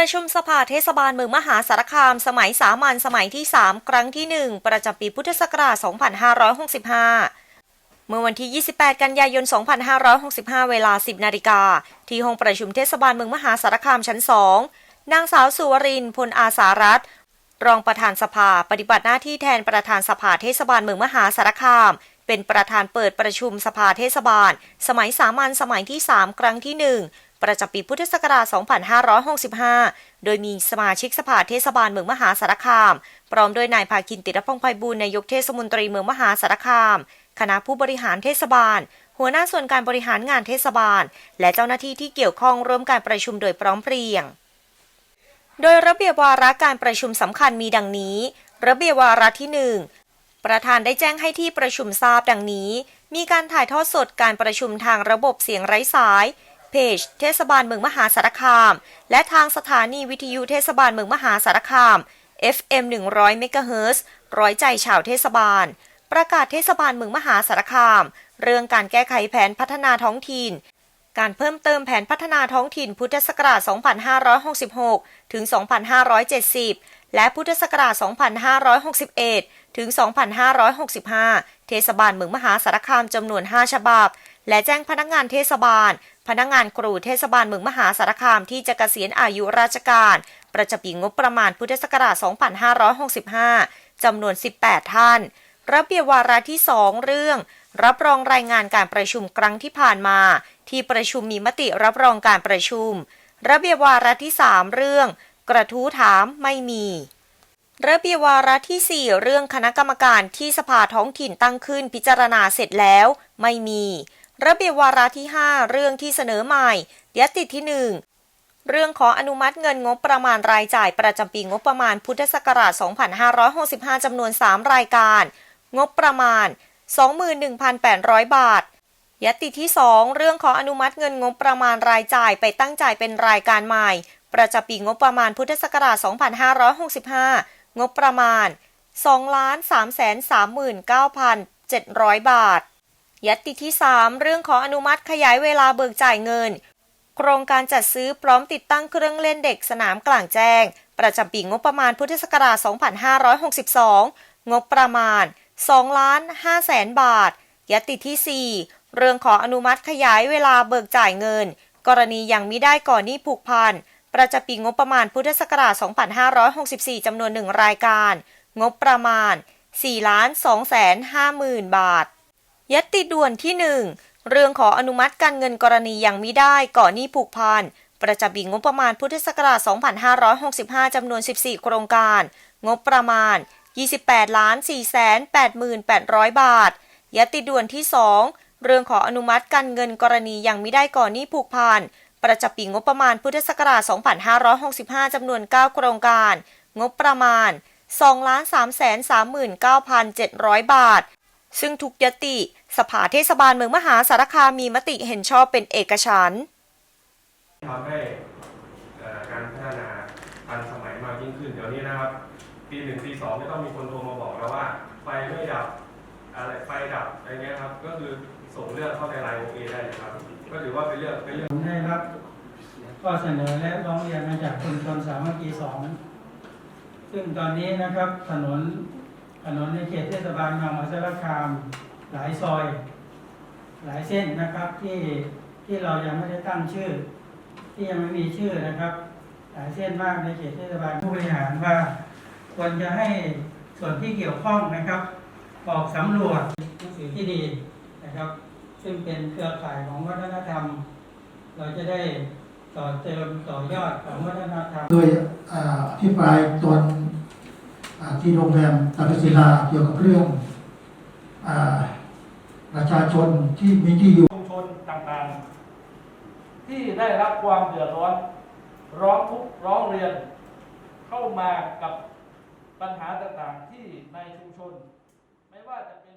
ประชุมสภาเทศบาลเมืองมหาสารคาม สมัยสามัญสมัยที่ 3 ครั้งที่ 1 ประจำปีพุทธศักราช 2565 เมื่อวันที่ 28 กันยายน 2565 เวลา 10 นาฬิกา ที่ห้องประชุมเทศบาลเมืองมหาสารคามชั้น 2 นางสาวสุวรินพลอาสารัตรองประธานสภาปฏิบัติหน้าที่แทนประธานสภาเทศบาลเมืองมหาสารคาม เป็นประธานเปิดประชุมสภาเทศบาล สมัยสามัญสมัยที่ 3 ครั้งที่ 1 ประจำปีพุทธศักราช 2565 โดยมีสมาชิกสภาเทศบาลเมืองมหาสารคาม พร้อมด้วยนายภาคินติรพงไพบูลนายกเทศมนตรีเมืองมหาสารคาม คณะผู้บริหารเทศบาล หัวหน้าส่วนการบริหารงานเทศบาล และเจ้าหน้าที่ที่เกี่ยวข้องร่วมการประชุมโดยพร้อมเพรียง โดยระเบียบวาระการประชุมสำคัญมีดังนี้ ระเบียบวาระที่ 1ประธานได้แจ้งให้ที่ประชุมทราบดังนี้ มีการถ่ายทอดสดการประชุมทางระบบเสียงไร้สาย เพจเทศบาลเมืองมหาสารคาม และทางสถานีวิทยุเทศบาลเมืองมหาสารคาม FM 100 เมกะเฮิรตซ์ร้อยใจชาวเทศบาล ประกาศเทศบาลเมืองมหาสารคาม เรื่องการแก้ไขแผนพัฒนาท้องถิ่น การเพิ่มเติมแผนพัฒนาท้องถิ่นพุทธศักราช 2566 ถึง 2570 และพุทธศักราช 2561 ถึง 2565 เทศบาลเมืองมหาสารคามจำนวน 5 ฉบับ และแจ้งพนักงานเทศบาล พนักงานครูเทศบาลเมืองมหาสารคามที่จะเกษียณอายุราชการ ประจำปีงบประมาณพุทธศักราช 2565 จำนวน 18 ท่าน ระเบียบวาระที่ 2 เรื่อง รับรองรายงานการประชุมครั้งที่ผ่านมา ที่ประชุมมีมติรับรองการประชุม ระเบียบวาระที่ 3 เรื่อง กระทู้ถามไม่มีระเบียบวาระที่ 4 เรื่องคณะกรรมการที่สภาท้องถิ่นตั้งขึ้นพิจารณาเสร็จแล้ว ไม่มี ระเบียบวาระที่ 5 เรื่องที่เสนอใหม่ยติที่ 1 เรื่องขออนุมัติเงินงบประมาณรายจ่ายประจำปีงบประมาณพุทธศักราช 2565 จำนวน 3 รายการ งบประมาณ 21,800 บาทยติที่ 2 เรื่องขออนุมัติเงินงบประมาณรายจ่ายไปตั้งจ่ายเป็นรายการใหม่ ประจำปีงบประมาณพุทธศักราช 2565 งบประมาณ 2,339,700 บาท ยัติที่ 3 เรื่องขออนุมัติขยายเวลาเบิกจ่ายเงิน โครงการจัดซื้อพร้อมติดตั้งเครื่องเล่นเด็กสนามกลางแจ้ง ประจำปีงบประมาณพุทธศักราช 2562 งบประมาณ2ล้าน5แสนบาท ยติที่ 4 เรื่องขออนุมัติขยายเวลาเบิกจ่ายเงิน กรณียังมิได้ก่อนหนี้ผูกพัน ประจำปีงบประมาณพุทธศักราช 2564 จำนวน 1 รายการ งบประมาณ4ล้าน2แสน5หมื่นบาท ยติด่วนที่ 1 เรื่องขออนุมัติการเงินกรณียังมิได้ก่อนหนี้ผูกพันประจำปีงบประมาณพุทธศักราช 2565 จำนวน 14 โครงการ งบประมาณ 28ล้าน4,88,800 บาท ยติด่วนที่ 2 เรื่องขออนุมัติการเงินกรณียังมิได้ก่อนหนี้ผูกพันประจำปีงบประมาณพุทธศักราช 2565 จำนวน 9 โครงการ งบประมาณ2 3 3 9 7 0 0 บาท ซึ่งทุกยติ สภาเทศบาลเมืองมหาสารคามมีมติเห็นชอบเป็นเอกฉันท์ทำให้เอ่อการพัฒนาทันสมัยมากยิ่งขึ้นเดี๋ยวนี้นะครับปีหนึ่งปีสองไม่ต้องมีคนโทรมาบอกแล้วว่า ไฟไม่ดับอะไรไฟดับอะไรเงี้ยครับก็คือส่งเรื่องเข้าในไลน์โอเอได้เลยครับก็ถือว่าเป็นเรื่องเป็นเรื่องผมได้รับข้อเสนอและร้องเรียนมาจากชุมชนสามัคคีสองซึ่งตอนนี้นะครับถนน ถนนในเขตเทศบาลเมืองมหาสารคามหลายซอย หลายเส้นนะครับที่ที่เรายังไม่ได้ตั้งชื่อ ที่ยังไม่มีชื่อนะครับ หลายเส้นมากในเขตเทศบาลผู้บริหารว่าควรจะให้ส่วนที่เกี่ยวข้องนะครับออกสำรวจหนังสือที่ดีนะครับ ซึ่งเป็นเครือข่ายของวัฒนธรรม เราจะได้ต่อเติมต่อยอดของวัฒนธรรม โดยอ่าอภิปรายตอน ที่โรงแรมตากศิลาเกี่ยวกับเรื่องอประชาชนที่มีที่อยู่ชุมชนต่างๆ ที่ได้รับความเดือดร้อนร้องทุกข์ร้องเรียนเข้ามากับปัญหาต่างๆที่ในชุมชน ไม่ว่าจะเป็น